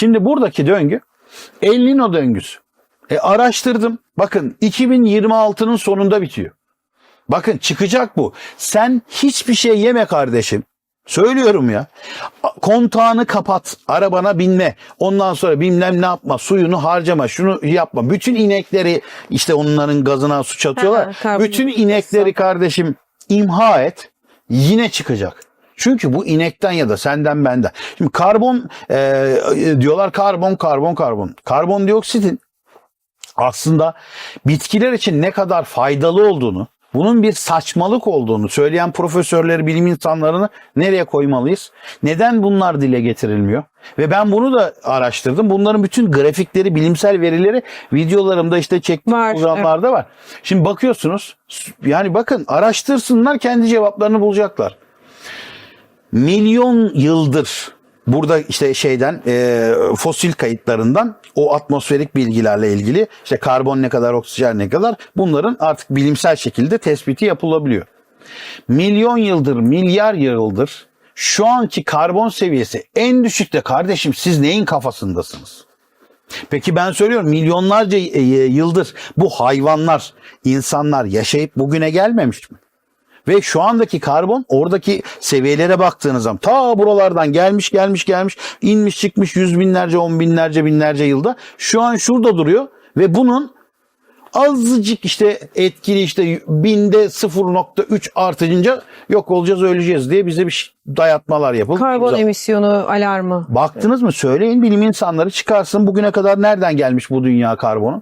Şimdi buradaki döngü El Nino döngüsü. E araştırdım. Bakın 2026'nın sonunda bitiyor. Bakın çıkacak bu. Sen hiçbir şey yeme kardeşim. Söylüyorum ya. Kontağını kapat. Arabana binme. Ondan sonra bilmem ne yapma. Suyunu harcama. Şunu yapma. Bütün inekleri işte onların gazına su çatıyorlar. Bütün inekleri kardeşim imha et. Yine çıkacak. Çünkü bu inekten ya da senden benden. Şimdi karbon e, diyorlar karbon karbon karbon. Karbondioksitin aslında bitkiler için ne kadar faydalı olduğunu, bunun bir saçmalık olduğunu söyleyen profesörleri, bilim insanlarını nereye koymalıyız? Neden bunlar dile getirilmiyor? Ve ben bunu da araştırdım. Bunların bütün grafikleri, bilimsel verileri videolarımda işte çektiğim Var, programlarda var. Şimdi bakıyorsunuz, yani bakın araştırsınlar kendi cevaplarını bulacaklar milyon yıldır burada işte şeyden e, fosil kayıtlarından o atmosferik bilgilerle ilgili işte karbon ne kadar oksijen ne kadar bunların artık bilimsel şekilde tespiti yapılabiliyor. Milyon yıldır milyar yıldır şu anki karbon seviyesi en düşükte kardeşim siz neyin kafasındasınız? Peki ben söylüyorum milyonlarca e, yıldır bu hayvanlar, insanlar yaşayıp bugüne gelmemiş mi? Ve şu andaki karbon oradaki seviyelere baktığınız zaman ta buralardan gelmiş gelmiş gelmiş inmiş çıkmış yüz binlerce on binlerce binlerce yılda şu an şurada duruyor ve bunun azıcık işte etkili işte binde 0.3 artınca yok olacağız öleceğiz diye bize bir şey- dayatmalar yapıldı. Karbon emisyonu alarmı. Baktınız mı söyleyin bilim insanları çıkarsın bugüne kadar nereden gelmiş bu dünya karbonu?